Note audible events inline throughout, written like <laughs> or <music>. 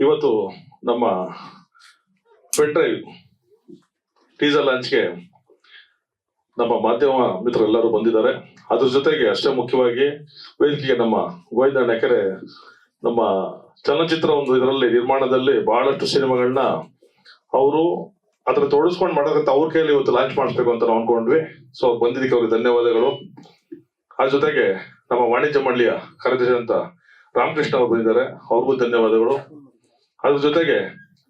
ಇವತ್ತು ನಮ್ಮ pen drive teaser ಲಾಂಚ್ಗೆ ನಮ್ಮ ಮಾಧ್ಯಮ ಮಿತ್ರರೆಲ್ಲರೂ ಬಂದಿದ್ದಾರೆ. ಅದ್ರ ಜೊತೆಗೆ ಅಷ್ಟೇ ಮುಖ್ಯವಾಗಿ ವೇದಿಕೆಗೆ ನಮ್ಮ ಗೋವಿಂದ ನೆಕೆರೆ ನಮ್ಮ ಚಲನಚಿತ್ರ ಒಂದು ಇದರಲ್ಲಿ ನಿರ್ಮಾಣದಲ್ಲಿ ಬಹಳಷ್ಟು ಸಿನಿಮಾಗಳನ್ನ ಅವರು ಅದ್ರ ತೊಡಸ್ಕೊಂಡು ಮಾಡೋದಂತ ಅವ್ರ ಕೈಯಲ್ಲಿ ಇವತ್ತು ಲಾಂಚ್ ಮಾಡಿಸ್ಬೇಕು ಅಂತ ನಾವು ಅನ್ಕೊಂಡ್ವಿ. ಸೊ ಬಂದಿದ್ದಕ್ಕೆ ಅವ್ರಿಗೆ ಧನ್ಯವಾದಗಳು. ಅದ್ರ ಜೊತೆಗೆ ನಮ್ಮ ವಾಣಿಜ್ಯ ಮಂಡಳಿಯ ಕಾರ್ಯದರ್ಶಿ ರಾಮಕೃಷ್ಣ ಅವರು ಬಂದಿದ್ದಾರೆ. ಅವ್ರಿಗೂ ಧನ್ಯವಾದಗಳು. ಅದ್ರ ಜೊತೆಗೆ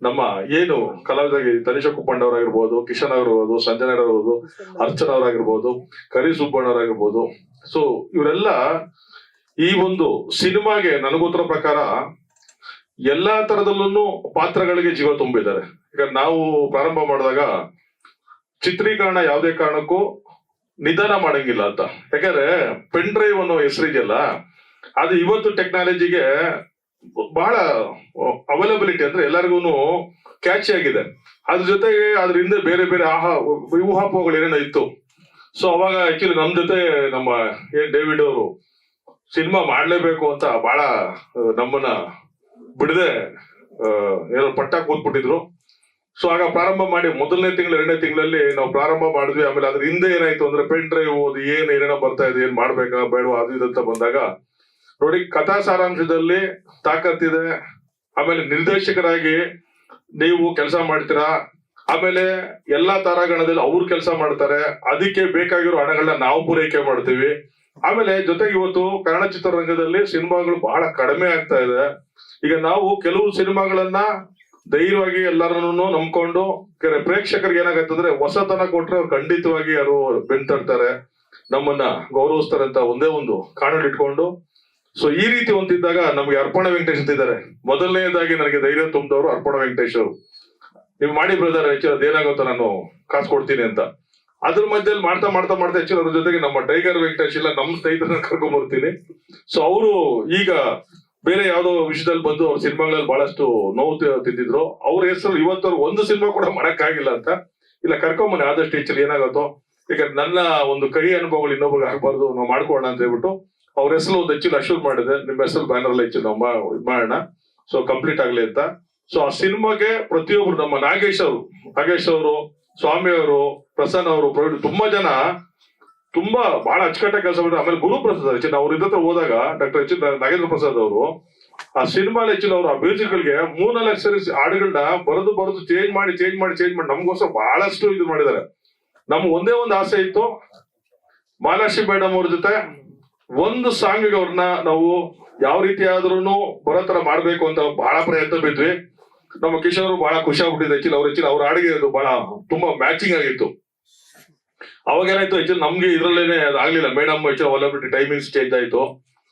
ನಮ್ಮ ಏನು ಕಲಾವಿದರಿಗೆ ತನಿಷಾ ಕುಪ್ಪಣ್ಣವರಾಗಿರ್ಬೋದು ಕಿಶನ್ ಆಗಿರ್ಬೋದು ಸಂಜಯ್ ಆಗಿರ್ಬೋದು, ಅರ್ಚನ್ ಅವರಾಗಿರ್ಬೋದು, ಕರಿ ಸುಬ್ಬಣ್ಣವರಾಗಿರ್ಬೋದು ಸೊ ಇವರೆಲ್ಲ ಈ ಒಂದು ಸಿನಿಮಾಗೆ ನನಗೋತ್ರ ಪ್ರಕಾರ ಎಲ್ಲಾ ತರದಲ್ಲೂ ಪಾತ್ರಗಳಿಗೆ ಜೀವ ತುಂಬಿದ್ದಾರೆ. ಈಗ ನಾವು ಪ್ರಾರಂಭ ಮಾಡಿದಾಗ ಚಿತ್ರೀಕರಣ ಯಾವುದೇ ಕಾರಣಕ್ಕೂ ನಿಧಾನ ಮಾಡಂಗಿಲ್ಲ ಅಂತ. ಯಾಕಂದ್ರೆ ಪೆನ್ ಡ್ರೈವ್ ಅನ್ನೋ ಹೆಸರಿದೆಯಲ್ಲ, ಅದು ಇವತ್ತು ಟೆಕ್ನಾಲಜಿಗೆ ಬಹಳ ಅವೈಲಬಿಲಿಟಿ ಅಂದ್ರೆ ಎಲ್ಲರಿಗೂ ಕ್ಯಾಚಿ ಆಗಿದೆ. ಅದ್ರ ಜೊತೆಗೆ ಅದ್ರ ಹಿಂದೆ ಬೇರೆ ಬೇರೆ ಆಹಾ ಊಹಾಪೋಹಗಳು ಏನೇನೋ ಇತ್ತು. ಸೊ ಅವಾಗ ಆಕ್ಚುಲಿ ನಮ್ ಜೊತೆ ನಮ್ಮ ಏನ್ ಡೇವಿಡ್ ಅವರು ಸಿನಿಮಾ ಮಾಡ್ಲೇಬೇಕು ಅಂತ ಬಹಳ ನಮ್ಮನ್ನ ಬಿಡದೆ ಏನೋ ಪಟ್ಟ ಕೂತ್ಬಿಟ್ಟಿದ್ರು. ಸೊ ಆಗ ಪ್ರಾರಂಭ ಮಾಡಿ ಮೊದಲನೇ ತಿಂಗಳು, ಎರಡನೇ ತಿಂಗಳಲ್ಲಿ ನಾವು ಪ್ರಾರಂಭ ಮಾಡಿದ್ವಿ. ಆಮೇಲೆ ಅದ್ರ ಹಿಂದೆ ಏನಾಯ್ತು ಅಂದ್ರೆ ಪೆನ್ ಡ್ರೈವ್ ಅದು ಏನ್ ಏನೇನೋ ಬರ್ತಾ ಇದೆ, ಏನ್ ಮಾಡ್ಬೇಕಾ, ಬೇಡವಾ, ಅದು ಇದಂತ ಬಂದಾಗ ನೋಡಿ ಕಥಾ ಸಾರಾಂಶದಲ್ಲಿ ತಾಕತ್ತಿದೆ ಆಮೇಲೆ ನಿರ್ದೇಶಕರಾಗಿ ನೀವು ಕೆಲಸ ಮಾಡ್ತೀರಾ? ಆಮೇಲೆ ಎಲ್ಲಾ ತಾರಾಗಣದಲ್ಲಿ ಅವ್ರು ಕೆಲಸ ಮಾಡ್ತಾರೆ. ಅದಕ್ಕೆ ಬೇಕಾಗಿರೋ ಹಣಗಳನ್ನ ನಾವು ಪೂರೈಕೆ ಮಾಡ್ತೀವಿ. ಆಮೇಲೆ ಜೊತೆಗೆ ಇವತ್ತು ಕನ್ನಡ ಚಿತ್ರರಂಗದಲ್ಲಿ ಸಿನಿಮಾಗಳು ಬಹಳ ಕಡಿಮೆ ಆಗ್ತಾ ಇದೆ. ಈಗ ನಾವು ಕೆಲವು ಸಿನಿಮಾಗಳನ್ನ ಧೈರ್ಯವಾಗಿ ಎಲ್ಲರನ್ನು ನಂಬ್ಕೊಂಡು ಪ್ರೇಕ್ಷಕರಿಗೆ ಏನಾಗತ್ತಂದ್ರೆ ಹೊಸತನ ಕೊಟ್ರೆ ಅವ್ರು ಖಂಡಿತವಾಗಿ ಯಾರು ಬೆನ್ ತಡ್ತಾರೆ ನಮ್ಮನ್ನ ಗೌರವಿಸ್ತಾರೆ ಅಂತ ಒಂದೇ ಒಂದು ಕಾನೂನು ಇಟ್ಕೊಂಡು ಸೊ ಈ ರೀತಿ ಒಂದಿದ್ದಾಗ ನಮ್ಗೆ ಅರ್ಪಣ ವೆಂಕಟೇಶ್ ಅಂತ ಇದ್ದಾರೆ. ಮೊದಲನೇದಾಗಿ ನನಗೆ ಧೈರ್ಯ ತುಂಬಿದವರು ಅರ್ಪಣ ವೆಂಕಟೇಶ್ ಅವರು. ನೀವು ಮಾಡಿ ಬ್ರದರ್ ಹೆಚ್ಚು ಅದೇನಾಗುತ್ತೋ ನಾನು ಕಾಸು ಕೊಡ್ತೀನಿ ಅಂತ. ಅದ್ರ ಮಧ್ಯದಲ್ಲಿ ಮಾಡ್ತಾ ಮಾಡ್ತಾ ಮಾಡ್ತಾ ಹೆಚ್ಚು ಅದ್ರ ಜೊತೆಗೆ ನಮ್ಮ ಟೈಗರ್ ವೆಂಕಟೇಶ್ ಇಲ್ಲ, ನಮ್ಮ ಸ್ನೇಹಿತರನ್ನ ಕರ್ಕೊಂಡ್ ಬರ್ತೀನಿ. ಸೊ ಅವರು ಈಗ ಬೇರೆ ಯಾವ್ದೋ ವಿಷಯದಲ್ಲಿ ಬಂದು ಅವ್ರ ಸಿನಿಮಾಗಳಲ್ಲಿ ಬಹಳಷ್ಟು ನೋವು ತಿಂದಿದ್ರು. ಅವ್ರ ಹೆಸರು ಇವತ್ತವ್ರು ಒಂದು ಸಿನಿಮಾ ಕೂಡ ಮಾಡಕ್ಕಾಗಿಲ್ಲ ಅಂತ. ಇಲ್ಲ ಕರ್ಕೊಂಬನ್ನಿ ಆದಷ್ಟು ಹೆಚ್ಚು ಏನಾಗುತ್ತೋ. ಈಗ ನನ್ನ ಒಂದು ಕಹಿ ಅನುಭವಗಳು ಇನ್ನೊಬ್ರಿಗೆ ಆಗ್ಬಾರ್ದು, ನಾವು ಮಾಡ್ಕೊಳ್ಳೋಣ ಅಂತ ಹೇಳ್ಬಿಟ್ಟು ಅವ್ರ ಹೆಸರು ಒಂದು ಹೆಚ್ಚಿನ ಅಶೂರ್ ಮಾಡಿದೆ. ನಿಮ್ಮ ಹೆಸರು ಬ್ಯಾನರ್ ಅಲ್ಲಿ ಹೆಚ್ಚಿನ ಮಾಡೋಣ. ಸೊ ಕಂಪ್ಲೀಟ್ ಆಗ್ಲಿ ಅಂತ. ಸೊ ಆ ಸಿನಿಮಾಗೆ ಪ್ರತಿಯೊಬ್ರು ನಮ್ಮ ನಾಗೇಶ್ ಅವರು ನಾಗೇಶ್ ಅವರು, ಸ್ವಾಮಿ ಅವರು, ಪ್ರಸನ್ನ ಅವರು, ಪ್ರವೀಣ್ ತುಂಬಾ ಜನ ತುಂಬಾ ಬಹಳ ಅಚ್ಚುಕಟ್ಟ ಕೆಲಸ ಮಾಡಿದ್ರು ಆಮೇಲೆ ಗುರು ಪ್ರಸಾದ್ ಹೆಚ್ಚಿನ ಅವ್ರ ಇದ್ರ ಹೋದಾಗ ಡಾಕ್ಟರ್ ಹೆಚ್ಚಿನ ನಾಗೇಂದ್ರ ಪ್ರಸಾದ್ ಅವರು, ಆ ಸಿನಿಮಾ ಹೆಚ್ಚಿನ ಅವರು ಆ ಮ್ಯೂಸಿಕ್ ಗಳಿಗೆ ಮೂರ್ನಾಲ್ಕು ಸರಿ ಹಾಡುಗಳನ್ನ ಬರೆದು ಬರೆದು ಚೇಂಜ್ ಮಾಡಿ ಚೇಂಜ್ ಮಾಡಿ ಚೇಂಜ್ ಮಾಡಿ ನಮಗೋಸ್ಕರ ಬಹಳಷ್ಟು ಇದು ಮಾಡಿದ್ದಾರೆ. ನಮ್ಗೆ ಒಂದೇ ಒಂದು ಆಸೆ ಇತ್ತು. ಮಾಲಾಶ್ರೀ ಮೇಡಮ್ ಅವ್ರ ಜೊತೆ ಒಂದು ಸಾಂಗ್ ಅವ್ರನ್ನ ನಾವು ಯಾವ ರೀತಿ ಆದ್ರೂ ಬರತರ ಮಾಡ್ಬೇಕು ಅಂತ ಬಹಳ ಪ್ರಯತ್ನ ಬಿದ್ವಿ. ನಮ್ಮ ಕಿಶೋರ್ ಬಹಳ ಖುಷಿ ಆಗ್ಬಿಟ್ಟಿದೆ ಹೆಚ್ಚಿನ ಅವ್ರ ಹೆಚ್ಚಿನ ಅವ್ರ ಹಾಡಿಗೆ ಅದು ಬಹಳ ತುಂಬಾ ಮ್ಯಾಚಿಂಗ್ ಆಗಿತ್ತು. ಅವಾಗ ಏನಾಯ್ತು, ಹೆಚ್ಚಿನ ನಮ್ಗೆ ಇದ್ರಲ್ಲೇನೆ ಆಗ್ಲಿಲ್ಲ. ಮೇಡಮ್ ಹೆಚ್ಚಿನ ಅವೈಲಬಿಲಿಟಿ ಟೈಮಿಂಗ್ಸ್ ಚೇಂಜ್ ಆಯ್ತು.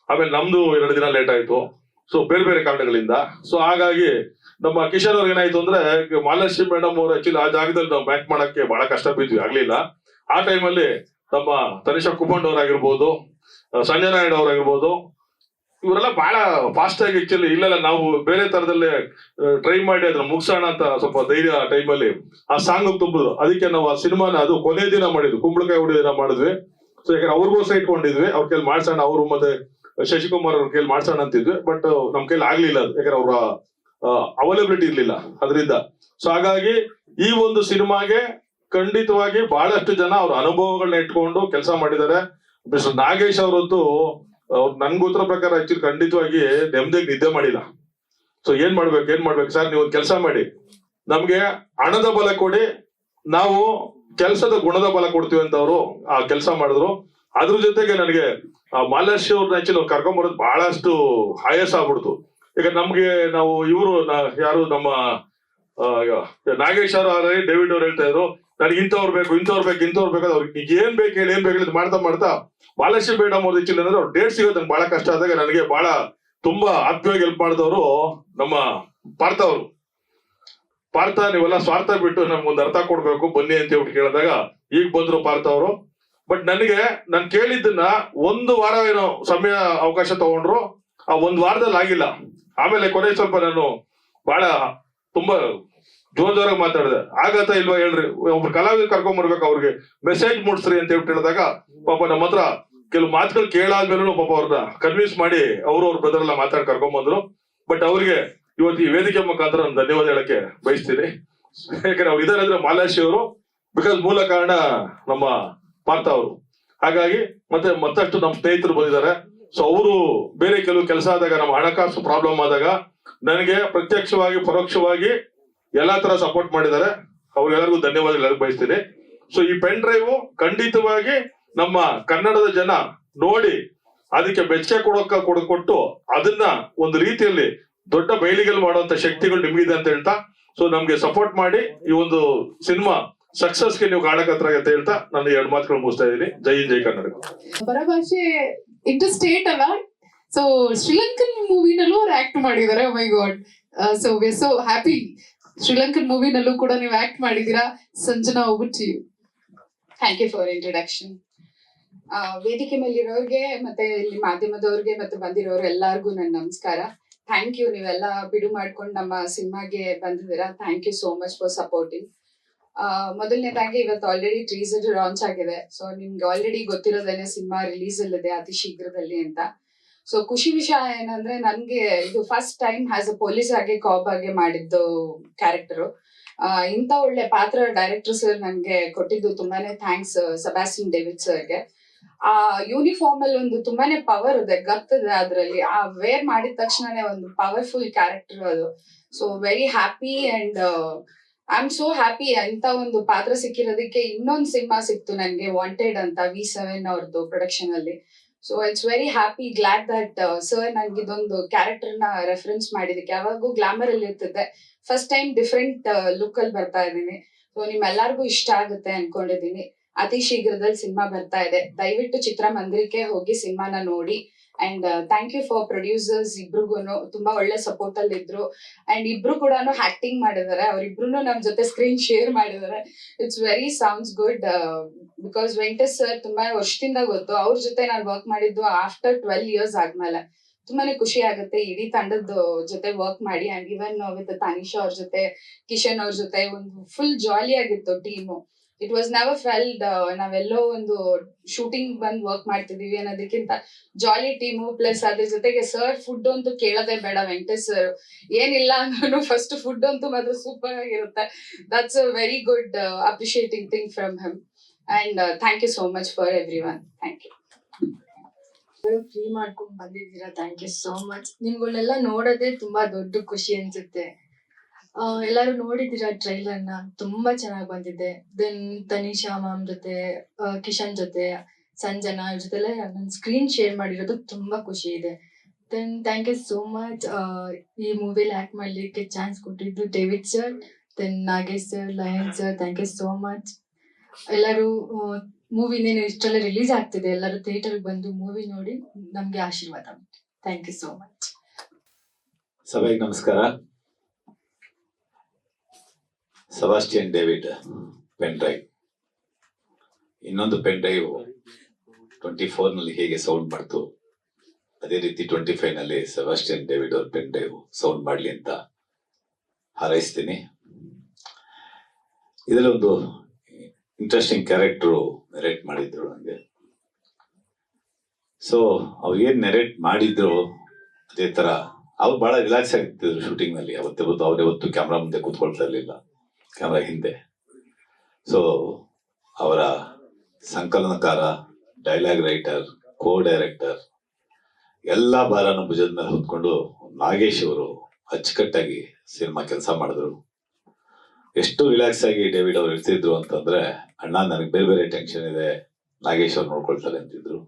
ಆಮೇಲೆ ನಮ್ದು ಎರಡು ದಿನ ಲೇಟ್ ಆಯ್ತು. ಸೊ ಬೇರೆ ಬೇರೆ ಕಾರಣಗಳಿಂದ. ಸೊ ಹಾಗಾಗಿ ನಮ್ಮ ಕಿಶೋರ್ ಅವ್ರಿಗೆ ಏನಾಯ್ತು ಅಂದ್ರೆ ಮಾಲಾಶ್ರೀ ಮೇಡಮ್ ಅವ್ರು ಆಕ್ಚುಲಿ ಆ ಜಾಗದಲ್ಲಿ ನಾವು ಮ್ಯಾಚ್ ಮಾಡಕ್ಕೆ ಬಹಳ ಕಷ್ಟ ಬಿದ್ವಿ. ಆಗ್ಲಿಲ್ಲ. ಆ ಟೈಮಲ್ಲಿ ನಮ್ಮ ತನಿಷಾ ಕುಮಂಡ್ ಅವರಾಗಿರ್ಬೋದು ಸಂಜಯ್ ನಾಯ್ಡು ಅವರಾಗಿರ್ಬೋದು, ಇವರೆಲ್ಲ ಬಹಳ ಫಾಸ್ಟ್ ಆಗಿ ಆಕ್ಚುಲಿ ಇಲ್ಲೆಲ್ಲ ನಾವು ಬೇರೆ ತರದಲ್ಲಿ ಟ್ರೈ ಮಾಡಿ ಅದನ್ನ ಮುಗಿಸೋಣ ಅಂತ ಸ್ವಲ್ಪ ಧೈರ್ಯ ಟೈಮಲ್ಲಿ ಆ ಸಾಂಗ್ ತುಂಬಿದ್ರು ಅದಕ್ಕೆ ನಾವು ಆ ಸಿನಿಮಾನ ಅದು ಕೊನೆ ದಿನ ಮಾಡಿದ್ವಿ. ಕುಂಬಳಕಾಯಿ ಹುಡಿ ದಿನ ಮಾಡಿದ್ವಿ. ಸೊ ಯಾಕಂದ್ರೆ ಅವ್ರಿಗೋಸ್ಕರ ಇಟ್ಕೊಂಡಿದ್ವಿ. ಅವ್ರ ಕೈಲಿ ಮಾಡ್ಸೋಣ, ಅವರು ಮತ್ತೆ ಶಶಿಕುಮಾರ್ ಅವ್ರ ಕೈಲಿ ಮಾಡ್ಸೋಣ ಅಂತಿದ್ವಿ. ಬಟ್ ನಮ್ ಕೈಲಿ ಆಗ್ಲಿಲ್ಲ ಅದು. ಯಾಕಂದ್ರೆ ಅವರ ಅವೈಲಬಿಲಿಟಿ ಇರ್ಲಿಲ್ಲ ಅದರಿಂದ. ಸೊ ಹಾಗಾಗಿ ಈ ಒಂದು ಸಿನಿಮಾಗೆ ಖಂಡಿತವಾಗಿ ಬಹಳಷ್ಟು ಜನ ಅವ್ರ ಅನುಭವಗಳನ್ನ ಇಟ್ಕೊಂಡು ಕೆಲಸ ಮಾಡಿದ್ದಾರೆ. ಮಿಸ್ಟರ್ ನಾಗೇಶ್ ಅವರಂತೂ ಗೊತ್ತಿರೋ ಪ್ರಕಾರ ಆಕ್ಚುಲಿ ಖಂಡಿತವಾಗಿ ನೆಮ್ಮದಿಗೆ ನಿದ್ದೆ ಮಾಡಿಲ್ಲ. ಸೊ ಏನ್ ಮಾಡ್ಬೇಕು ಏನ್ ಮಾಡ್ಬೇಕು ಸರ್ ನೀವು ಕೆಲಸ ಮಾಡಿ. ನಮ್ಗೆ ಹಣದ ಬಲ ಕೊಡಿ, ನಾವು ಕೆಲಸದ ಗುಣದ ಬಲ ಕೊಡ್ತೀವಿ ಅಂತ ಅವರು ಆ ಕೆಲಸ ಮಾಡಿದ್ರು. ಅದ್ರ ಜೊತೆಗೆ ನನಗೆ ಮಾಲಾಶಿ ಅವ್ರನ್ನ ಆಕ್ಚುಲಿ ಅವ್ರು ಕರ್ಕೊಂಬರೋದು ಬಹಳಷ್ಟು ಆಯಾಸ ಆಗ್ಬಿಡ್ತು. ಈಗ ನಮ್ಗೆ ನಾವು ಇವರು ಯಾರು ನಮ್ಮ ನಾಗೇಶ್ ಅವರು ಡೇವಿಡ್ ಅವ್ರು ಹೇಳ್ತಾ ಇದ್ರು ನನಗೆ ಇಂಥವ್ರು ಬೇಕು ಇಂಥವ್ರು ಬೇಕು ಇಂಥವ್ರು ಬೇಕು ಅವ್ರಿಗೆ ಈಗ ಏನ್ ಬೇಕು ಹೇಳಿ ಏನ್ ಬೇಕು ಇದು ಮಾಡ್ತಾ ಮಾಡ್ತಾ ಬಾಲಶ್ರೀ ಮೇಡಮ್ ಅವ್ರ ಹೆಚ್ಚಿಲ್ಲ ಅಂದ್ರೆ ಅವ್ರು ಡೇಟ್ ಸಿಗೋದು ನಂಗೆ ಬಹಳ ಕಷ್ಟ ಆದಾಗ ನನಗೆ ಬಹಳ ತುಂಬಾ ಆತ್ಮೀಯವಾಗಿ ಹೆಲ್ಪ್ ಮಾಡಿದವರು ನಮ್ಮ ಪಾರ್ಥ ಅವರು. ಪಾರ್ಥ, ನೀವೆಲ್ಲ ಸ್ವಾರ್ಥ ಬಿಟ್ಟು ನಮ್ಗೊಂದು ಅರ್ಥ ಕೊಡ್ಬೇಕು, ಬನ್ನಿ ಅಂತ ಹೇಳ್ಬಿಟ್ಟು ಕೇಳಿದಾಗ ಈಗ ಬಂದ್ರು ಪಾರ್ಥ ಅವರು. ಬಟ್ ನನಗೆ, ನಾನು ಕೇಳಿದ್ದನ್ನ ಒಂದು ವಾರ ಏನೋ ಸಮಯ, ಅವಕಾಶ ತಗೊಂಡ್ರು, ಆ ಒಂದ್ ವಾರದಲ್ಲಿ ಆಗಿಲ್ಲ. ಆಮೇಲೆ ಕೊನೆ ಸ್ವಲ್ಪ ನಾನು ಬಹಳ ತುಂಬಾ ಜೋರ್ ಜೋರಾಗಿ ಮಾತಾಡಿದೆ. ಆಗತ್ತ ಇಲ್ವಾ ಹೇಳ್ರಿ. ಒಬ್ರು ಕಲಾವಿದ ಕರ್ಕೊಂಡ್ ಬರ್ಬೇಕು ಅವ್ರಿಗೆ. ಮೆಸೇಜ್ ಮೂಡಿಸ್ರಿ ಅಂತ ಹೇಳ್ಬಿಟ್ಟು ಹೇಳಿದಾಗ, ಪಾಪ ನಮ್ಮ ಹತ್ರ ಕೆಲವು ಮಾತುಗಳು ಕೇಳಾದ್ಮೇಲೂ ಪಾಪ ಅವ್ರನ್ನ ಕನ್ವಿನ್ಸ್ ಮಾಡಿ ಅವರು ಅವ್ರ ಬ್ರದರ್ ಎಲ್ಲ ಮಾತಾಡಿ ಕರ್ಕೊಂಡ್ ಬಂದ್ರು. ಬಟ್ ಅವ್ರಿಗೆ ಇವತ್ತು ಈ ವೇದಿಕೆ ಮುಖಾಂತರ ನಾನು ಧನ್ಯವಾದ ಹೇಳಕ್ಕೆ ಬಯಸ್ತೀನಿ. ಯಾಕಂದ್ರೆ ಅವ್ರು ಇದಾರೆ ಅಂದ್ರೆ ಮಾಲಾಶಿ ಅವರು ಬಿಕಾಸ್ ಮೂಲ ಕಾರಣ ನಮ್ಮ ಪಾರ್ಥ ಅವರು. ಹಾಗಾಗಿ ಮತ್ತೆ ಮತ್ತಷ್ಟು ನಮ್ಮ ಸ್ನೇಹಿತರು ಬಂದಿದ್ದಾರೆ. ಸೊ ಅವರು ಬೇರೆ ಕೆಲವು ಕೆಲಸ ಆದಾಗ, ನಮ್ಮ ಹಣಕಾಸು ಪ್ರಾಬ್ಲಮ್ ಆದಾಗ, ನನಗೆ ಪ್ರತ್ಯಕ್ಷವಾಗಿ, ಪರೋಕ್ಷವಾಗಿ ಎಲ್ಲಾ ತರ ಸಪೋರ್ಟ್ ಮಾಡಿದ್ದಾರೆ. ಅವ್ರಿಗೆಲ್ಲರಿಗೂ ಧನ್ಯವಾದ ಹೇಳಕ್ ಬಯಸ್ತೀನಿ. ಸೊ ಈ ಪೆನ್ ಡ್ರೈವ್ ಖಂಡಿತವಾಗಿ ನಮ್ಮ ಕನ್ನಡದ ಜನ ನೋಡಿ ಅದಕ್ಕೆ ಬೆಚ್ಚೆ ಕೊಡೋಕ ಕೊಡ, ಕೊಟ್ಟು ಅದನ್ನ ಒಂದು ರೀತಿಯಲ್ಲಿ ದೊಡ್ಡ ಬೈಲಿಗಲ್ ಮಾಡುವಂತ ಶಕ್ತಿಗಳು ನಿಮಗಿದೆ ಅಂತ ಹೇಳ್ತಾ ಸೊ ನಮ್ಗೆ ಸಪೋರ್ಟ್ ಮಾಡಿ ಈ ಒಂದು ಸಿನಿಮಾ ಸಕ್ಸಸ್ಗೆ ನೀವು ಕಾಣಕತ್ರ ಅಂತ ಹೇಳ್ತಾ ನಾನು ಎರಡು ಮಾತುಗಳು ಮುಗಿಸ್ತಾ ಇದ್ದೀನಿ. ಜೈ ಜೈ ಕನ್ನಡ. ಪರಭಾಷೆ ಇಂಟರ್ ಸ್ಟೇಟ್ ಅಲ್ಲ? ಸೊ ಶ್ರೀಲಂಕನ್ ಮೂವಿನಲ್ಲೂ ಅವ್ರು ಆಕ್ಟ್ ಮಾಡಿದ್ದಾರೆ. My god so we so happy Sri Lankan ಮೂವಿನಲ್ಲೂ ಕೂಡ ನೀವು ಆಕ್ಟ್ ಮಾಡಿದೀರಾ Sanjana over to you thank you for introduction ವೇದಿಕೆ ಮೇಲಿರೋರಿಗೆ ಮತ್ತೆ ಇಲ್ಲಿ ಮಾಧ್ಯಮದವ್ರಿಗೆ ಮತ್ತೆ ಬಂದಿರೋರು ಎಲ್ಲಾರ್ಗೂ ನನ್ನ ನಮಸ್ಕಾರ. ಥ್ಯಾಂಕ್ ಯು ನೀವೆಲ್ಲ ಬಿಡು ಮಾಡ್ಕೊಂಡು ನಮ್ಮ ಸಿನಿಮಾಗೆ ಬಂದಿದ್ದೀರಾ? Thank you so much for supporting ಮೊದಲನೇದಾಗಿ ಇವತ್ತು ಆಲ್ರೆಡಿ ಟ್ರೀಸರ್ ಲಾಂಚ್ ಆಗಿದೆ. ಸೊ ನಿಮ್ಗೆ ಆಲ್ರೆಡಿ ಗೊತ್ತಿರೋದೇನೆ ಸಿನಿಮಾ ರಿಲೀಸ್ ಅಲ್ಲಿದೆ ಅತಿ ಶೀಘ್ರದಲ್ಲಿ ಅಂತ. ಸೊ ಖುಷಿ ವಿಷಯ ಏನಂದ್ರೆ ನನ್ಗೆ ಇದು first time as a police ಆಗಿ ಕಾಪ್ ಆಗಿ ಮಾಡಿದ್ದು ಕ್ಯಾರೆಕ್ಟರ್ ಇಂಥ ಒಳ್ಳೆ ಪಾತ್ರ ಡೈರೆಕ್ಟರ್ ಸರ್ ನನ್ಗೆ ಕೊಟ್ಟಿದ್ದು ತುಂಬಾನೇ ಥ್ಯಾಂಕ್ಸ್ ಸಬಾಸ್ಟಿನ್ ಡೇವಿಡ್ ಸರ್ಗೆ ಆ ಯೂನಿಫಾರ್ಮ್ ಅಲ್ಲಿ ಒಂದು ತುಂಬಾನೇ ಪವರ್ ಇದೆ, ಗತ್ತದೆ ಅದ್ರಲ್ಲಿ. ಆ ವೇರ್ ಮಾಡಿದ ತಕ್ಷಣನೇ ಒಂದು ಪವರ್ಫುಲ್ ಕ್ಯಾರೆಕ್ಟರ್ ಅದು. So very happy and I am so happy ಇಂಥ ಒಂದು ಪಾತ್ರ ಸಿಕ್ಕಿರೋದಕ್ಕೆ ಇನ್ನೊಂದು ಸಿನಿಮಾ ಸಿಕ್ತು ನನಗೆ ವಾಂಟೆಡ್ ಅಂತ ವಿ ಸೆವೆನ್ ಅವ್ರದ್ದು ಪ್ರೊಡಕ್ಷನ್ ಅಲ್ಲಿ. So it's very happy glad that sir ನನ್ಗೆ ಇದೊಂದು ಕ್ಯಾರೆಕ್ಟರ್ನ ರೆಫರೆನ್ಸ್ ಮಾಡಿದಕ್ಕೆ ಯಾವಾಗೂ ಗ್ಲಾಮರ್ ಅಲ್ಲಿ ಇರ್ತದೆ. ಫಸ್ಟ್ ಟೈಮ್ ಡಿಫ್ರೆಂಟ್ ಲುಕ್ ಅಲ್ಲಿ ಬರ್ತಾ ಇದ್ದೀನಿ. ಸೊ ನಿಮ್ಮೆಲ್ಲರಿಗೂ ಇಷ್ಟ ಆಗುತ್ತೆ ಅನ್ಕೊಂಡಿದೀನಿ ಅತಿ ಶೀಘ್ರದಲ್ಲಿ ಸಿನಿಮಾ ಬರ್ತಾ ಇದೆ. ದಯವಿಟ್ಟು ಚಿತ್ರಮಂದಿರಕ್ಕೆ ಹೋಗಿ ಸಿನಿಮಾನ ನೋಡಿ. And thank you for producers ಇಬ್ರಿಗೂ ತುಂಬಾ ಒಳ್ಳೆ ಸಪೋರ್ಟ್ ಅಲ್ಲಿ ಇದ್ರು ಅಂಡ್ ಇಬ್ರು ಕೂಡ ಆಕ್ಟಿಂಗ್ ಮಾಡಿದ್ದಾರೆ. ಅವ್ರಿಬ್ರು ನಮ್ ಜೊತೆ ಸ್ಕ್ರೀನ್ ಶೇರ್ ಮಾಡಿದಾರೆ it's very sounds good because Venkatesh sir ತುಂಬಾ ವರ್ಷದಿಂದ ಗೊತ್ತು. ಅವ್ರ ಜೊತೆ ನಾನು ವರ್ಕ್ ಮಾಡಿದ್ದು ಆಫ್ಟರ್ ಟ್ವೆಲ್ ಇಯರ್ಸ್ ಆದ್ಮೇಲೆ. ತುಂಬಾನೇ ಖುಷಿ ಆಗುತ್ತೆ. ಇಡೀ ತಂಡದ ಜೊತೆ ವರ್ಕ್ ಮಾಡಿ ಅಂಡ್ ಇವನ್ ವಿತ್ ತಾನಿಶಾ ಅವ್ರ ಜೊತೆ ಕಿಶನ್ ಅವ್ರ ಜೊತೆ ಒಂದು ಫುಲ್ ಜಾಲಿ ಆಗಿತ್ತು team it was never felt ನಾವೆಲ್ಲೋ ಒಂದು ಶೂಟಿಂಗ್ ಬಂದ್ ವರ್ಕ್ ಮಾಡ್ತಿದೀವಿ ಅನ್ನೋದಕ್ಕಿಂತ ಜಾಲಿ ಟೀಮು ಪ್ಲಸ್ ಅದ್ರ ಜೊತೆಗೆ ಸರ್ ಫುಡ್ ಅಂತೂ ಕೇಳೋದೇ ಬೇಡ ವೆಂಕಟೇಶ್ ಸರ್ ಏನಿಲ್ಲ ಅಂದ್ರೂ ಫಸ್ಟ್ ಫುಡ್ ಅಂತೂ ಮಾತ್ರ ಸೂಪರ್ ಆಗಿರುತ್ತೆ. That's a very good appreciating thing from him and thank you so much for everyone thank you free ಮಾಡ್ಕೊಂಡು ಬಂದಿದ್ದೀರಾ? ಥ್ಯಾಂಕ್ ಯು ಸೋ ಮಚ್ ನಿಮ್ಗಳನ್ನೆಲ್ಲ ನೋಡೋದೇ ತುಂಬಾ ದೊಡ್ಡ ಖುಷಿ ಅನ್ಸುತ್ತೆ. ಎಲ್ಲರೂ ಟ್ರೈಲರ್ನ ತುಂಬಾ ಚೆನ್ನಾಗಿ ಬಂದಿದೆ. ದೆನ್ ತನಿಷಾ ಮ್ಯಾಮ್ ಜೊತೆ ಕಿಶನ್ ಜೊತೆ, ಸಂಜನಾ ಇವ್ರ ಜೊತೆ ನನ್ನ ಸ್ಕ್ರೀನ್ ಶೇರ್ ಮಾಡಿರೋದು ತುಂಬಾ ಖುಷಿ ಇದೆ. Then thank you so much. ಈ ಮೂವಿಲಿ ಆಕ್ಟ್ ಮಾಡ್ಲಿಕ್ಕೆ ಚಾನ್ಸ್ ಕೊಟ್ಟಿದ್ದು David sir, then Nagesh sir, Lion sir, thank you so much. ಎಲ್ಲರೂ ಮೂವಿ ಇನ್ನೇನು ಇಷ್ಟೆಲ್ಲ ರಿಲೀಸ್ ಆಗ್ತಿದೆ, ಎಲ್ಲರೂ ಥಿಯೇಟರ್ ಬಂದು ಮೂವಿ ನೋಡಿ ನಮ್ಗೆ ಆಶೀರ್ವಾದ ಥ್ಯಾಂಕ್ ಯು ಸೋ ಮಚ್. ಸಭೆಗೆ ನಮಸ್ಕಾರ. ಸಬಾಸ್ಟಿಯನ್ ಡೇವಿಡ್ ಪೆನ್ ಡ್ರೈವ್ ಇನ್ನೊಂದು ಪೆನ್ ಡ್ರೈವ್ ಟ್ವೆಂಟಿ ಫೋರ್ನಲ್ಲಿ ಹೇಗೆ ಸೌಂಡ್ ಮಾಡ್ತು? ಅದೇ ರೀತಿ ಟ್ವೆಂಟಿ ಫೈವ್ನಲ್ಲಿ ಸಬಾಸ್ಟಿಯನ್ ಡೇವಿಡ್ ಅವ್ರ ಪೆನ್ ಡ್ರೈವ್ ಸೌಂಡ್ ಮಾಡಲಿ ಅಂತ ಹಾರೈಸ್ತೀನಿ. ಇದರಲ್ಲಿ ಒಂದು ಇಂಟ್ರೆಸ್ಟಿಂಗ್ ಕ್ಯಾರೆಕ್ಟರ್ ನೆರೇಟ್ ಮಾಡಿದ್ರು ನನಗೆ ಸೊ ಅವ್ರು ಏನ್ ನೆರೇಟ್ ಮಾಡಿದ್ರು, ಅದೇ ತರ ಅವ್ರು ಬಹಳ ರಿಲ್ಯಾಕ್ಸ್ ಆಗ್ತಿದ್ರು ಶೂಟಿಂಗ್ನಲ್ಲಿ. ಅವತ್ತೇ ಅವ್ರು ಯಾವತ್ತು ಕ್ಯಾಮ್ರಾ ಮುಂದೆ ಕೂತ್ಕೊಳ್ತಾ ಇರ್ಲಿಲ್ಲ. ಕ್ಯಾಮ್ರಾ ಹಿಂದೆ. ಸೊ ಅವರ ಸಂಕಲನಕಾರ ಡೈಲಾಗ್ ರೈಟರ್ ಕೋ ಡೈರೆಕ್ಟರ್ ಎಲ್ಲ ಭಾರನ ಭುಜದ ಮೇಲೆ ಹೊತ್ಕೊಂಡು ನಾಗೇಶ್ ಅವರು ಅಚ್ಚುಕಟ್ಟಾಗಿ ಸಿನಿಮಾ ಕೆಲಸ ಮಾಡಿದ್ರು. ಎಷ್ಟು ರಿಲ್ಯಾಕ್ಸ್ ಆಗಿ ಡೇವಿಡ್ ಅವ್ರು ಇರ್ತಿದ್ರು ಅಂತಂದ್ರೆ, ಅಣ್ಣ, ನನಗೆ ಬೇರೆ ಬೇರೆ ಟೆನ್ಷನ್ ಇದೆ, ನಾಗೇಶ್ ಅವ್ರು ನೋಡ್ಕೊಳ್ತಾರೆ ಅಂತಿದ್ರು.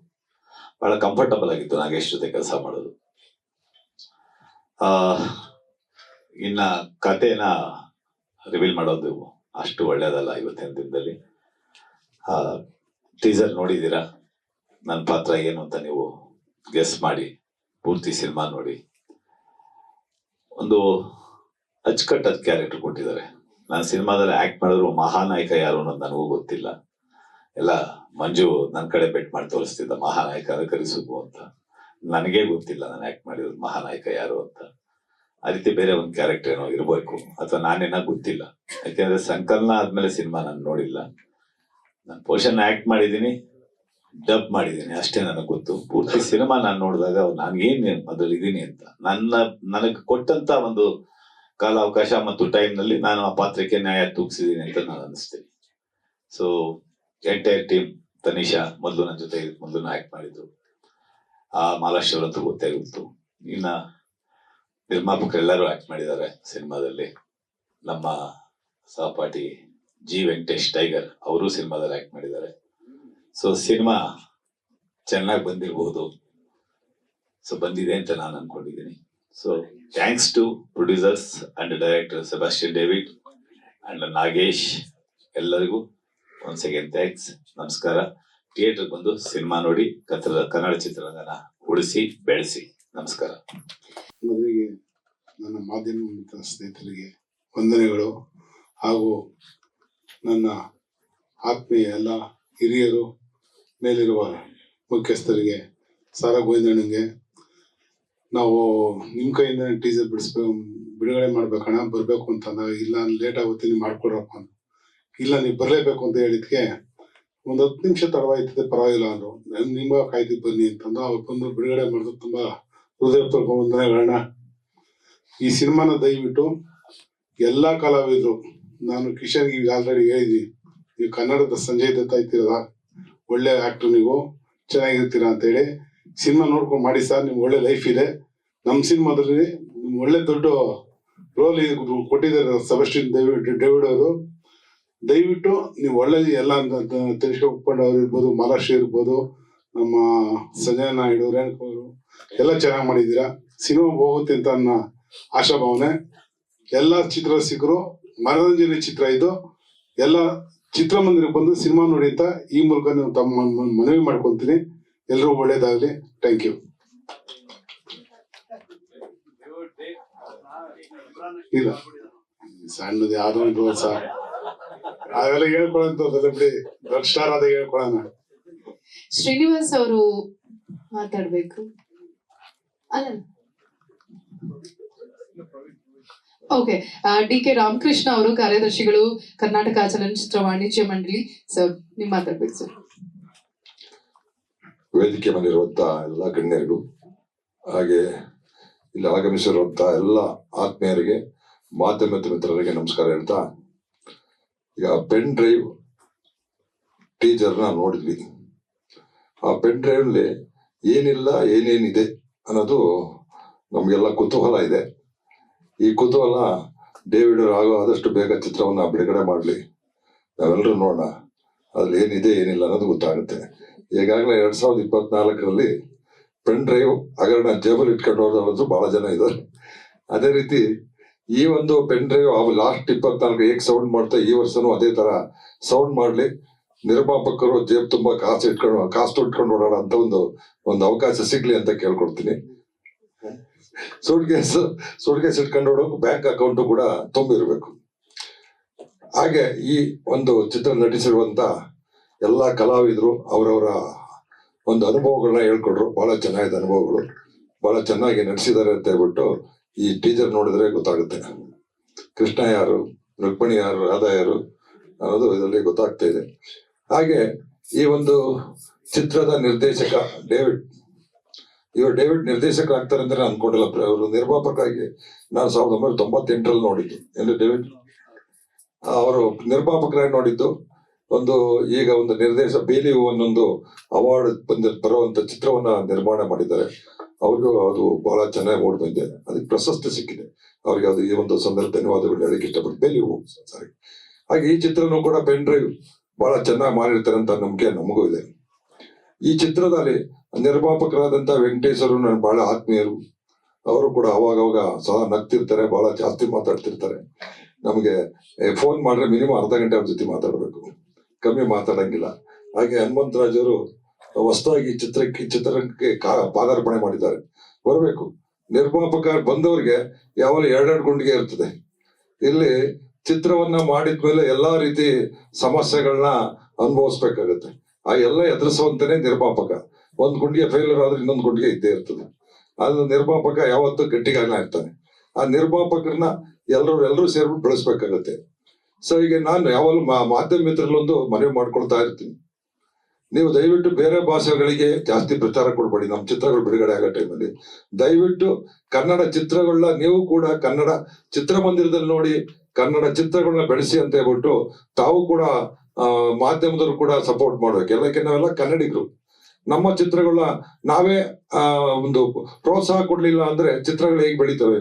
ಬಹಳ ಕಂಫರ್ಟಬಲ್ ಆಗಿತ್ತು ನಾಗೇಶ್ ಜೊತೆ ಕೆಲಸ ಮಾಡೋದು. ಇನ್ನ ಕಥೆನ ರಿವೀಲ್ ಮಾಡೋದು ಅಷ್ಟು ಒಳ್ಳೇದಲ್ಲ ಇವತ್ತಿನ ದಿನದಲ್ಲಿ. ಟೀಸರ್ ನೋಡಿದ್ದೀರಾ? ನನ್ನ ಪಾತ್ರ ಏನು ಅಂತ ನೀವು ಗೆಸ್ ಮಾಡಿ, ಪೂರ್ತಿ ಸಿನಿಮಾ ನೋಡಿ. ಒಂದು ಅಚ್ಚುಕಟ್ಟಾದ ಕ್ಯಾರೆಕ್ಟರ್ ಕೊಟ್ಟಿದ್ದಾರೆ. ನಾನು ಸಿನಿಮಾದಲ್ಲಿ ಆ್ಯಕ್ಟ್ ಮಾಡಿದ್ರು ಮಹಾನಾಯಕ ಯಾರು ಅನ್ನೋದು ನನಗೂ ಗೊತ್ತಿಲ್ಲ. ಎಲ್ಲ ಮಂಜು ನನ್ನ ಕಡೆ ಬೆಟ್ ಮಾಡಿ ತೋರಿಸ್ತಿದ್ದ ಮಹಾನಾಯಕ ಕರಿಸುಗು ಅಂತ. ನನಗೇ ಗೊತ್ತಿಲ್ಲ ನಾನು ಆ್ಯಕ್ಟ್ ಮಾಡಿರೋದು ಮಹಾನಾಯಕ ಯಾರು ಅಂತ. ಆ ರೀತಿ ಬೇರೆ ಒಂದು ಕ್ಯಾರೆಕ್ಟರ್ ಏನೋ ಇರಬೇಕು ಅಥವಾ ನಾನೇನ ಗೊತ್ತಿಲ್ಲ. ಯಾಕೆಂದ್ರೆ ಸಂಕಲನ ಆದ್ಮೇಲೆ ಸಿನಿಮಾ ನಾನು ನೋಡಿಲ್ಲ. ನಾನು ಪೋಷನ್ ಆಕ್ಟ್ ಮಾಡಿದ್ದೀನಿ ಡಬ್ ಮಾಡಿದ್ದೀನಿ ಅಷ್ಟೇ ನನಗೆ ಗೊತ್ತು. ಪೂರ್ತಿ ಸಿನಿಮಾ ನಾನು ನೋಡಿದಾಗ ನಾನು ಏನು ಅದ್ರಲ್ಲಿ ಇದ್ದೀನಿ ಅಂತ. ನನ್ನ, ನನಗೆ ಕೊಟ್ಟಂತ ಒಂದು ಕಾಲಾವಕಾಶ ಮತ್ತು ಟೈಮ್ನಲ್ಲಿ ನಾನು ಆ ಪಾತ್ರಕ್ಕೆ ನ್ಯಾಯ ತೂಗಿಸಿದ್ದೀನಿ ಅಂತ ನಾನು ಅನಿಸ್ತೀನಿ. ಸೊ ಎಂಟೈರ್ ಟೀಮ್ ತನಿಷಾ ಮೊದಲು ನನ್ನ ಜೊತೆ ಮೊದಲು ಆಕ್ಟ್ ಮಾಡಿದ್ರು. ಆ ಮಾಲಾಶ್ ಅವರಂತೂ ಗೊತ್ತೇ ಗೊತ್ತು ಇನ್ನ ನಿರ್ಮಾಪಕರೆಲ್ಲರೂ ಆಕ್ಟ್ ಮಾಡಿದ್ದಾರೆ ಸಿನಿಮಾದಲ್ಲಿ. ನಮ್ಮ ಸಹಪಾಠಿ ಜಿ ವೆಂಕಟೇಶ್ ಟೈಗರ್ ಅವರು ಸಿನಿಮಾದಲ್ಲಿ ಆಕ್ಟ್ ಮಾಡಿದ್ದಾರೆ. ಸೊ ಸಿನಿಮಾ ಚೆನ್ನಾಗಿ ಬಂದಿರಬಹುದು ಸೊ ಬಂದಿದೆ ಅಂತ ನಾನು ಅನ್ಕೊಂಡಿದ್ದೀನಿ. So thanks to producers and director Sebastian David and Nagesh ಎಲ್ಲರಿಗೂ ಒನ್ಸ್ ಅಗೇನ್ ಥ್ಯಾಂಕ್ಸ್ ನಮಸ್ಕಾರ. ಥಿಯೇಟರ್ ಬಂದು ಸಿನಿಮಾ ನೋಡಿ ಕನ್ನಡ ಕನ್ನಡ ಚಿತ್ರರಂಗನ ಉಳಿಸಿ, ಬೆಳೆಸಿ. ನಮಸ್ಕಾರ. ಮೊದಲಿಗೆ ನನ್ನ ಮಾಧ್ಯಮ ಸ್ನೇಹಿತರಿಗೆ ವಂದನೆಗಳು ಹಾಗೂ ನನ್ನ ಆತ್ಮೀಯ ಎಲ್ಲ ಹಿರಿಯರು ಮೇಲಿರುವ ಮುಖ್ಯಸ್ಥರಿಗೆ ಸಾರಾ ಗೋವಿಂದಣ್ಣಂಗೆ. ನಾವು ನಿಮ್ಮ ಕೈಯಿಂದ ಟೀಸರ್ ಬಿಡಿಸ್ಬೇಕು, ಬಿಡುಗಡೆ ಮಾಡ್ಬೇಕಣ್ಣ ಬರಬೇಕು ಅಂತ ಅಂದಾಗ, ಇಲ್ಲ ಲೇಟ್ ಆಗುತ್ತೆ ನೀವು ಮಾಡ್ಕೊಡ್ರಪ್ಪ ಅಂತ ಇಲ್ಲ ನೀವು ಬರಲೇಬೇಕು ಅಂತ ಹೇಳಿದ್ಕೆ ಒಂದು ಹತ್ತು ನಿಮಿಷ ತಡವಾಯ್ತದೆ, ಪರವಾಗಿಲ್ಲ ಅಂದರು. ನಿಮ್ಮ ಕಾಯ್ದು ಬನ್ನಿ ಅಂತಂದು ಅವ್ರು ಬಂದು ಬಿಡುಗಡೆ ಮಾಡಿದ್ರು ತುಂಬ ಹೃದಯ ವಂದನೆಗಳನ್ನ ಈ ಸಿನಿಮಾನ ದಯವಿಟ್ಟು ಎಲ್ಲ ಕಲಾವಿದರು, ನಾನು ಕಿಶನ್ ಈಗ ಆಲ್ರೆಡಿ ಹೇಳಿದ್ವಿ, ನೀವು ಕನ್ನಡದ ಸಂಜಯ್ ದತ್ತ ಇರ್ತೀರಲ್ಲ ಒಳ್ಳೆ ಆಕ್ಟರ್ ನೀವು, ಚೆನ್ನಾಗಿರ್ತೀರಾ ಅಂತ ಹೇಳಿ. ಸಿನಿಮಾ ನೋಡ್ಕೊಂಡು ಮಾಡಿ ಸರ್, ನಿಮ್ಗೆ ಒಳ್ಳೆ ಲೈಫ್ ಇದೆ. ನಮ್ಮ ಸಿನಿಮಾದಲ್ಲಿ ಒಳ್ಳೆ ದೊಡ್ಡ ರೋಲ್ ಕೊಟ್ಟಿದ್ದಾರೆ ಸಬಸ್ಟಿನ್ ಡೇವಿಡ್ ಡೇವಿಡ್ ಅವರು. ದಯವಿಟ್ಟು ನೀವು ಒಳ್ಳೆ ಎಲ್ಲ ತಿಳಿಸ್ಕೊ ಉಪ್ಪಂಡ್ ಅವ್ರು ಇರ್ಬೋದು ಮಹಾರಾಷ್ಟ್ರ ಇರ್ಬೋದು ನಮ್ಮ ಸಂಜಯ ನಾಯ್ಡು ರೇಣುಕ ಅವರು ಎಲ್ಲ ಚೆನ್ನಾಗಿ ಮಾಡಿದ್ದೀರಾ? ಸಿನಿಮಾ ಹೋಗುತ್ತೆ ಅಂತ ಆಶಾ ಭಾವನೆ ಎಲ್ಲ ಚಿತ್ರ ಸಿಕ್ಕರು ಮನರಂಜನೆ ಚಿತ್ರ ಇದು. ಎಲ್ಲ ಚಿತ್ರಮಂದಿರಕ್ಕೆ ಬಂದು ಸಿನಿಮಾ ನೋಡಿ ಅಂತ ಈ ಮೂಲಕ ನೀವು ತಮ್ಮ ಮನವಿ ಮಾಡ್ಕೊತೀನಿ. ಎಲ್ಲರೂ ಒಳ್ಳೇದಾಗಲಿ. ಥ್ಯಾಂಕ್ ಯು ಇಲ್ಲ. ಸಣ್ಣದು ಯಾವ್ದೋ ಒಂದು ಅವೆಲ್ಲ ಹೇಳ್ಕೊಳ್ಳೋಂಥದ್ದಲ್ಲ ಬಿಡಿ. ಸ್ಟಾರ್ ಹೇಳ್ಕೊಳ್ಳೋಣ. ಶ್ರೀನಿವಾಸ್ ಅವರು ಮಾತಾಡ್ಬೇಕು. ಓಕೆ ಡಿ ಕೆ ರಾಮಕೃಷ್ಣ ಅವರು ಕಾರ್ಯದರ್ಶಿಗಳು, ಕರ್ನಾಟಕ ಚಲನಚಿತ್ರ ವಾಣಿಜ್ಯ ಮಂಡಳಿ. ಸರ್ ನಿಮ್ ಮಾತಾಡ್ಬೇಕು, ಸರ್. ವೇದಿಕೆ ಮೇಲಿರುವಂತ ಎಲ್ಲ ಗಣ್ಯರಿಗೂ, ಹಾಗೆ ಇಲ್ಲಿ ಆಗಮಿಸಿರುವಂತ ಎಲ್ಲ ಆತ್ಮೀಯರಿಗೆ, ಮಾಧ್ಯಮ ಮಿತ್ರರಿಗೆ ನಮಸ್ಕಾರ ಹೇಳ್ತಾ, ಈಗ ಪೆನ್ ಡ್ರೈವ್ ಟೀಚರ್ನ ನೋಡಿದ್ವಿ. ಆ ಪೆನ್ ಡ್ರೈವ್ಲಿ ಏನಿಲ್ಲ, ಏನೇನಿದೆ ಅನ್ನೋದು ನಮಗೆಲ್ಲ ಕುತೂಹಲ ಇದೆ. ಈ ಕುತೂಹಲ ಡೇವಿಡ್ ಆಗೋ ಆದಷ್ಟು ಬೇಗ ಚಿತ್ರವನ್ನ ಬಿಡುಗಡೆ ಮಾಡಲಿ. ನಾವೆಲ್ಲರೂ ನೋಡೋಣ. ಅದ್ರಲ್ಲಿ ಏನಿದೆ, ಏನಿಲ್ಲ ಅನ್ನೋದು ಗೊತ್ತಾಗುತ್ತೆ. ಈಗಾಗಲೇ ಎರಡು ಸಾವಿರದ ಇಪ್ಪತ್ನಾಲ್ಕರಲ್ಲಿ ಪೆನ್ ಡ್ರೈವ್ ಹಗರಣ ಜೇಬಲ್ ಇಟ್ಕೊಂಡು ಹೋದವರು ಬಹಳ ಜನ ಇದ್ದಾರೆ. ಅದೇ ರೀತಿ ಈ ಒಂದು ಪೆನ್ ಡ್ರೈವ್ ಲಾಸ್ಟ್ ಇಪ್ಪತ್ನಾಲ್ಕು ಹೇಗೆ ಸೌಂಡ್ ಮಾಡ್ತಾ ಈ ವರ್ಷನೂ ಅದೇ ತರ ಸೌಂಡ್ ಮಾಡ್ಲಿ. ನಿರ್ಮಾಪಕರು ಜೇಬ್ ತುಂಬಾ ಕಾಸು ಇಟ್ಕೊಂಡು ಕಾಸು ಇಟ್ಕೊಂಡು ಓಡೋಣ ಅಂತ ಒಂದು ಒಂದು ಅವಕಾಶ ಸಿಗ್ಲಿ ಅಂತ ಕೇಳ್ಕೊಡ್ತೀನಿ. ಸೂಟ್ ಕೇಸ್ ಇಟ್ಕೊಂಡು ಓಡೋಕೆ ಬ್ಯಾಂಕ್ ಅಕೌಂಟ್ ಕೂಡ ತುಂಬಿರ್ಬೇಕು. ಹಾಗೆ ಈ ಒಂದು ಚಿತ್ರ ನಟಿಸಿರುವಂತ ಎಲ್ಲಾ ಕಲಾವಿದರು, ಅವರವರ ಒಂದು ಅನುಭವಗಳನ್ನ ಹೇಳ್ಕೊಟ್ರು. ಬಹಳ ಚೆನ್ನಾಗಿದೆ ಅನುಭವಗಳು. ಬಹಳ ಚೆನ್ನಾಗಿ ನಟಿಸಿದ್ದಾರೆ ಅಂತ ಹೇಳ್ಬಿಟ್ಟು ಈ ಟೀಚರ್ ನೋಡಿದ್ರೆ ಗೊತ್ತಾಗುತ್ತೆ. ಕೃಷ್ಣ ಯಾರು, ರುಕ್ಮಿಣಿ ಯಾರು, ರಾಧಾ ಯಾರು ಅನ್ನೋದು ಇದರಲ್ಲಿ ಗೊತ್ತಾಗ್ತಾ ಇದೆ. ಹಾಗೆ ಈ ಒಂದು ಚಿತ್ರದ ನಿರ್ದೇಶಕ ಡೇವಿಡ್, ಇವರು ಡೇವಿಡ್ ನಿರ್ದೇಶಕರಾಗ್ತಾರೆ ಅಂತ ನಾನು ಅನ್ಕೊಂಡಿಲ್ಲ. ಅವರು ನಿರ್ಮಾಪಕರಾಗಿ ನಾನು ಸಾವಿರದ ಒಂಬೈನೂರ ತೊಂಬತ್ತೆಂಟರಲ್ಲಿ ನೋಡಿದ್ದು. ಎಂದು ಡೇವಿಡ್, ಅವರು ನಿರ್ಮಾಪಕರಾಗಿ ನೋಡಿದ್ದು. ಒಂದು ಈಗ ಒಂದು ನಿರ್ದೇಶ, ಬೇಲಿ ಒಂದೊಂದು ಅವಾರ್ಡ್ ಬಂದ, ಬರುವಂತ ಚಿತ್ರವನ್ನ ನಿರ್ಮಾಣ ಮಾಡಿದ್ದಾರೆ. ಅವ್ರಿಗೂ ಅದು ಬಹಳ ಚೆನ್ನಾಗಿ ಮೂಡಿ ಬಂದಿದೆ ಅದಕ್ಕೆ ಪ್ರಶಸ್ತಿ ಸಿಕ್ಕಿದೆ. ಅವ್ರಿಗೆ ಅದು ಈ ಒಂದು ಸಂದರ್ಭ ಧನ್ಯವಾದಗಳು ಹೇಳಕ್ಕೆ ಇಷ್ಟಪಟ್ಟು ಬೇಲಿ ಸಾರಿ. ಹಾಗೆ ಈ ಚಿತ್ರನೂ ಕೂಡ ಪೆನ್ ಡ್ರೈವ್ ಬಹಳ ಚೆನ್ನಾಗಿ ಮಾಡಿರ್ತಾರೆ ಅಂತ ನಂಬಿಕೆ ನಮಗೂ ಇದೆ. ಈ ಚಿತ್ರದಲ್ಲಿ ನಿರ್ಮಾಪಕರಾದಂತ ವೆಂಕಟೇಶ್ವರು ನನ್ನ ಬಹಳ ಆತ್ಮೀಯರು. ಅವರು ಕೂಡ ಅವಾಗ ಅವಾಗ ಸಹ ನಗ್ತಿರ್ತಾರೆ, ಬಹಳ ಜಾಸ್ತಿ ಮಾತಾಡ್ತಿರ್ತಾರೆ. ನಮಗೆ ಫೋನ್ ಮಾಡಿದ್ರೆ ಮಿನಿಮಮ್ ಅರ್ಧ ಗಂಟೆ ಅವ್ರ ಜೊತೆ ಮಾತಾಡಬೇಕು. ಕಮ್ಮಿ ಮಾತಾಡಂಗಿಲ್ಲ. ಹಾಗೆ ಹನುಮಂತರಾಜ್ ಅವರು ಹೊಸದಾಗಿ ಚಿತ್ರಕ್ಕೆ ಚಿತ್ರಕ್ಕೆ ಪಾದಾರ್ಪಣೆ ಮಾಡಿದ್ದಾರೆ. ಬರಬೇಕು. ನಿರ್ಮಾಪಕ ಬಂದವರಿಗೆ ಯಾವಾಗ ಎರಡೆರಡು ಗುಂಡಿಗೆ ಇರ್ತದೆ. ಇಲ್ಲಿ ಚಿತ್ರವನ್ನ ಮಾಡಿದ್ಮೇಲೆ ಎಲ್ಲಾ ರೀತಿ ಸಮಸ್ಯೆಗಳನ್ನ ಅನುಭವಿಸ್ಬೇಕಾಗತ್ತೆ. ಆ ಎಲ್ಲ ಎದುರಿಸುವಂತನೇ ನಿರ್ಮಾಪಕ. ಒಂದ್ ಗುಂಡಿಗೆ ಫೇಲ್ಯೂರ್ ಆದ್ರೆ ಇನ್ನೊಂದು ಗುಂಡಿಗೆ ಇದ್ದೇ ಇರ್ತದೆ. ಅದು ನಿರ್ಮಾಪಕ ಯಾವತ್ತೂ ಗಟ್ಟಿಗಾಗ್ನ ಇರ್ತಾನೆ. ಆ ನಿರ್ಮಾಪಕರನ್ನ ಎಲ್ಲರೂ ಎಲ್ಲರೂ ಸೇರ್ಬಿಟ್ಟು ಬೆಳೆಸ್ಬೇಕಾಗತ್ತೆ. ಸೊ ಈಗ ನಾನು ಯಾವಾಗಲೂ ಮಾಧ್ಯಮ ಮಿತ್ರರಲ್ಲೊಂದು ಮನವಿ ಮಾಡ್ಕೊಳ್ತಾ ಇರ್ತೀನಿ. ನೀವು ದಯವಿಟ್ಟು ಬೇರೆ ಭಾಷೆಗಳಿಗೆ ಜಾಸ್ತಿ ಪ್ರಚಾರ ಕೊಡಬೇಡಿ. ನಮ್ಮ ಚಿತ್ರಗಳು ಬಿಡುಗಡೆ ಆಗೋ ಟೈಮಲ್ಲಿ. ದಯವಿಟ್ಟು ಕನ್ನಡ ಚಿತ್ರಗಳನ್ನ ನೀವು ಕೂಡ ಕನ್ನಡ ಚಿತ್ರಮಂದಿರದಲ್ಲಿ ನೋಡಿ ಕನ್ನಡ ಚಿತ್ರಗಳನ್ನ ಬೆಳೆಸಿ ಅಂತ ಹೇಳ್ಬಿಟ್ಟು ತಾವು ಕೂಡ ಮಾಧ್ಯಮದವರು ಕೂಡ ಸಪೋರ್ಟ್ ಮಾಡ್ಬೇಕು. ಎಲ್ಲಕ್ಕೆ ನಾವೆಲ್ಲ ಕನ್ನಡಿಗರು. ನಮ್ಮ ಚಿತ್ರಗಳನ್ನ ನಾವೇ ಒಂದು ಪ್ರೋತ್ಸಾಹ ಕೊಡ್ಲಿಲ್ಲ ಅಂದ್ರೆ ಚಿತ್ರಗಳು ಹೇಗೆ ಬೆಳಿತವೆ?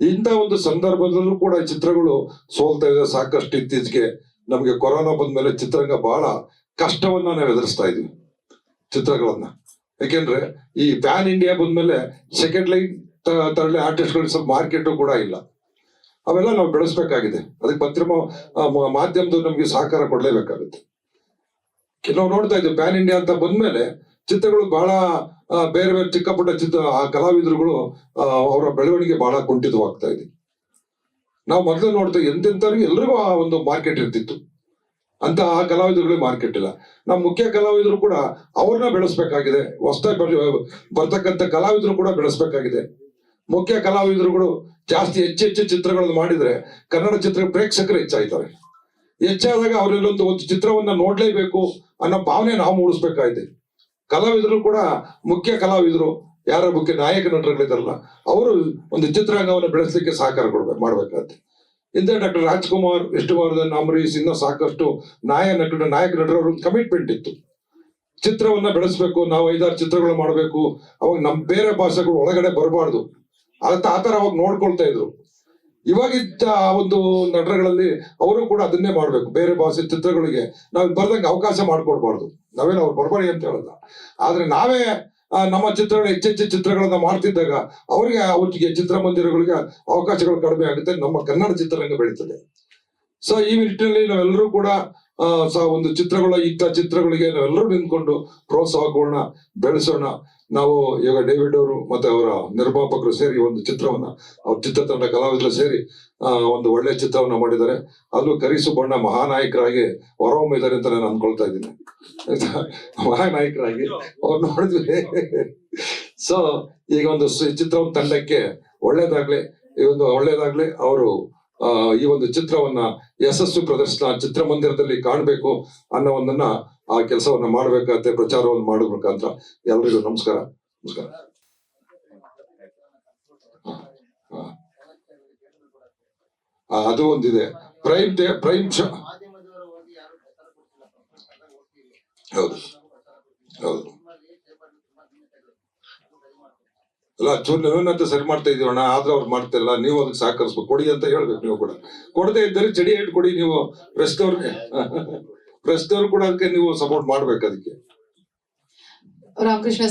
ಇಂಥ ಒಂದು ಸಂದರ್ಭದಲ್ಲೂ ಕೂಡ ಚಿತ್ರಗಳು ಸೋಲ್ತಾ ಇದೆ. ಸಾಕಷ್ಟು ಇತ್ತೀಚೆಗೆ ನಮಗೆ ಕೊರೋನಾ ಬಂದ್ಮೇಲೆ ಚಿತ್ರರಂಗ ಬಹಳ ಕಷ್ಟವನ್ನ ನಾವು ಎದುರಿಸ್ತಾ ಇದೀವಿ, ಚಿತ್ರಗಳನ್ನ. ಯಾಕೆಂದ್ರೆ ಈ ಪ್ಯಾನ್ ಇಂಡಿಯಾ ಬಂದ್ಮೇಲೆ ಸೆಕೆಂಡ್ ಲೈನ್ ತರಲೆ ಆರ್ಟಿಸ್ಟ್ಗಳಿಗೆ ಸ್ವಲ್ಪ ಮಾರ್ಕೆಟ್ ಕೂಡ ಇಲ್ಲ. ಅವೆಲ್ಲ ನಾವು ಬೆಳೆಸ್ಬೇಕಾಗಿದೆ. ಅದಕ್ಕೆ ಪತ್ರಿಮ ಮಾಧ್ಯಮದ ನಮಗೆ ಸಹಕಾರ ಕೊಡಲೇಬೇಕಾಗುತ್ತೆ. ನಾವು ನೋಡ್ತಾ ಇದ್ದೀವಿ ಪ್ಯಾನ್ ಇಂಡಿಯಾ ಅಂತ ಬಂದ್ಮೇಲೆ ಚಿತ್ರಗಳು ಬಹಳ ಬೇರೆ ಬೇರೆ ಚಿಕ್ಕ ಪುಟ್ಟ ಚಿತ್ರ, ಆ, ಕಲಾವಿದರುಗಳು ಅವರ ಬೆಳವಣಿಗೆ ಬಹಳ ಕುಂಠಿತವಾಗ್ತಾ ಇದೆ. ನಾವು ಮೊದಲು ನೋಡ್ತಾ ಎಂತೆಂಥವ್ರಿಗೆ ಎಲ್ರಿಗೂ ಆ ಒಂದು ಮಾರ್ಕೆಟ್ ಇರ್ತಿತ್ತು. ಅಂತ ಆ ಕಲಾವಿದರುಗಳಿಗೆ ಮಾರ್ಕೆಟ್ ಇಲ್ಲ. ನಮ್ಮ ಮುಖ್ಯ ಕಲಾವಿದರು ಕೂಡ ಅವ್ರನ್ನ ಬೆಳೆಸ್ಬೇಕಾಗಿದೆ. ಹೊಸದಾಗಿ ಬರ್ತಕ್ಕಂಥ ಕಲಾವಿದರು ಕೂಡ ಬೆಳೆಸ್ಬೇಕಾಗಿದೆ. ಮುಖ್ಯ ಕಲಾವಿದರುಗಳು ಜಾಸ್ತಿ ಹೆಚ್ಚು ಹೆಚ್ಚು ಚಿತ್ರಗಳನ್ನು ಮಾಡಿದ್ರೆ ಕನ್ನಡ ಚಿತ್ರ ಪ್ರೇಕ್ಷಕರು ಹೆಚ್ಚಾಯ್ತಾರೆ ಹೆಚ್ಚಾದಾಗ ಅವರಲ್ಲೊಂದು ಒಂದು ಚಿತ್ರವನ್ನ ನೋಡ್ಲೇಬೇಕು ಅನ್ನೋ ಭಾವನೆ ನಾವು ಮೂಡಿಸ್ಬೇಕಾಗಿದೆ. ಕಲಾವಿದರು ಕೂಡ ಮುಖ್ಯ ಕಲಾವಿದರು, ಯಾರ ಮುಖ್ಯ ನಾಯಕ ನಟರುಗಳಿದಾರಲ್ಲ ಅವರು ಒಂದು ಚಿತ್ರರಂಗವನ್ನು ಬೆಳೆಸಲಿಕ್ಕೆ ಸಹಕಾರ ಕೊಡ್ಬೇಕು ಮಾಡ್ಬೇಕಾಗತ್ತೆ. ಹಿಂದೆ ಡಾಕ್ಟರ್ ರಾಜ್ಕುಮಾರ್ ವಿಷ್ಣುವರ್ಧನ್ ಅಂಬರೀಶ್ ಇನ್ನೂ ಸಾಕಷ್ಟು ನಾಯ ನಟರು ನಾಯಕ ನಟರ ಕಮಿಟ್ಮೆಂಟ್ ಇತ್ತು. ಚಿತ್ರವನ್ನ ಬೆಳೆಸ್ಬೇಕು ನಾವು ಐದಾರು ಚಿತ್ರಗಳು ಮಾಡಬೇಕು ಅವಾಗ ನಮ್ಮ ಬೇರೆ ಭಾಷೆಗಳು ಒಳಗಡೆ ಬರಬಾರ್ದು. ಅಂತ ಆತರ ಅವಾಗ ನೋಡ್ಕೊಳ್ತಾ ಇದ್ರು. ಇವಾಗಿದ್ದ ಆ ಒಂದು ನಟರಗಳಲ್ಲಿ ಅವರು ಕೂಡ ಅದನ್ನೇ ಮಾಡಬೇಕು. ಬೇರೆ ಭಾಷೆ ಚಿತ್ರಗಳಿಗೆ ನಾವು ಬರ್ದಂಗೆ ಅವಕಾಶ ಮಾಡ್ಕೊಡ್ಬಾರ್ದು. ನಾವೇನು ಅವ್ರು ಬರ್ಬಾರಿ ಅಂತ ಹೇಳಲ್ಲ. ಆದರೆ ನಾವೇ ಆ, ನಮ್ಮ ಚಿತ್ರಗಳು ಹೆಚ್ಚೆಚ್ಚು ಚಿತ್ರಗಳನ್ನ ಮಾಡ್ತಿದ್ದಾಗ ಅವರಿಗೆ ಅವರಿಗೆ ಚಿತ್ರಮಂದಿರಗಳಿಗೆ ಅವಕಾಶಗಳು ಕಡಿಮೆ ಆಗುತ್ತೆ. ನಮ್ಮ ಕನ್ನಡ ಚಿತ್ರರಂಗ ಬೆಳೀತದೆ. ಸೊ ಈ ನಿಟ್ಟಿನಲ್ಲಿ ನಾವೆಲ್ಲರೂ ಕೂಡ ಆ, ಸ ಒಂದು ಚಿತ್ರಗಳ ಇಂಥ ಚಿತ್ರಗಳಿಗೆ ನಾವೆಲ್ಲರೂ ನಿಂತ್ಕೊಂಡು ಪ್ರೋತ್ಸಾಹ ಕೊಡೋಣ ಬೆಳೆಸೋಣ. ನಾವು ಈಗ ಡೇವಿಡ್ ಅವರು ಮತ್ತೆ ಅವರ ನಿರ್ಮಾಪಕರು ಸೇರಿ ಒಂದು ಚಿತ್ರವನ್ನ ಅವ್ರ ಚಿತ್ರತಂಡ ಕಲಾವಿದರು ಸೇರಿ ಒಂದು ಒಳ್ಳೆ ಚಿತ್ರವನ್ನ ಮಾಡಿದ್ದಾರೆ. ಅಲ್ಲೂ ಕರೀಸು ಬಣ್ಣ ಮಹಾನಾಯಕರಾಗಿ ಹೊರಹೊಮ್ಮಿದ್ದಾರೆ ಅಂತ ನಾನು ಅನ್ಕೊಳ್ತಾ ಇದ್ದೀನಿ? ಮಹಾನಾಯಕರಾಗಿ. ಅವ್ರು ನೋಡಿದ್ವಿ ಸೊ ಈಗ ಒಂದು ಚಿತ್ರ ತಂಡಕ್ಕೆ ಒಳ್ಳೇದಾಗ್ಲಿ ಈ ಒಂದು ಒಳ್ಳೇದಾಗ್ಲಿ ಅವರು ಈ ಒಂದು ಚಿತ್ರವನ್ನ ಯಶಸ್ಸು ಪ್ರದರ್ಶನ ಚಿತ್ರಮಂದಿರದಲ್ಲಿ ಕಾಣಬೇಕು ಅನ್ನೋ ಒಂದನ್ನ ಆ ಕೆಲಸವನ್ನ ಮಾಡ್ಬೇಕಂತೆ ಪ್ರಚಾರವನ್ನು ಮಾಡೋ ಮುಖಾಂತರ ಎಲ್ರಿಗೂ ನಮಸ್ಕಾರ. ನಮಸ್ಕಾರ. ಅದು ಒಂದಿದೆ. ಪ್ರೈಮ್ ಟೇ, ಪ್ರೈಮ್ ಹೌದು. ಹೌದು. ಅಲ್ಲ ಚೂರ್ ನೀವೇನಂತ ಸರಿ ಮಾಡ್ತಾ ಇದೀವಣ್ಣ ಆದ್ರೆ ಅವ್ರು ಮಾಡ್ತಿಲ್ಲ, ನೀವು ಅದಕ್ಕೆ ಸಹಕರಿಸ್ಬೇಕು. ಕೊಡಿ ಅಂತ ಹೇಳ್ಬೇಕು ನೀವು ಕೂಡ. ಕೊಡದೇ ಇದ್ದರೆ ಚಡಿ ಕೊಡಿ ನೀವು. ಪ್ರೆಸ್ದವ್ರಿಗೆ ಪ್ರೆಸ್ನವ್ರು <laughs> ಕೂಡ ಅದಕ್ಕೆ ನೀವು ಸಪೋರ್ಟ್ ಮಾಡ್ಬೇಕು ಅದಕ್ಕೆ. ರಾಮಕೃಷ್ಣ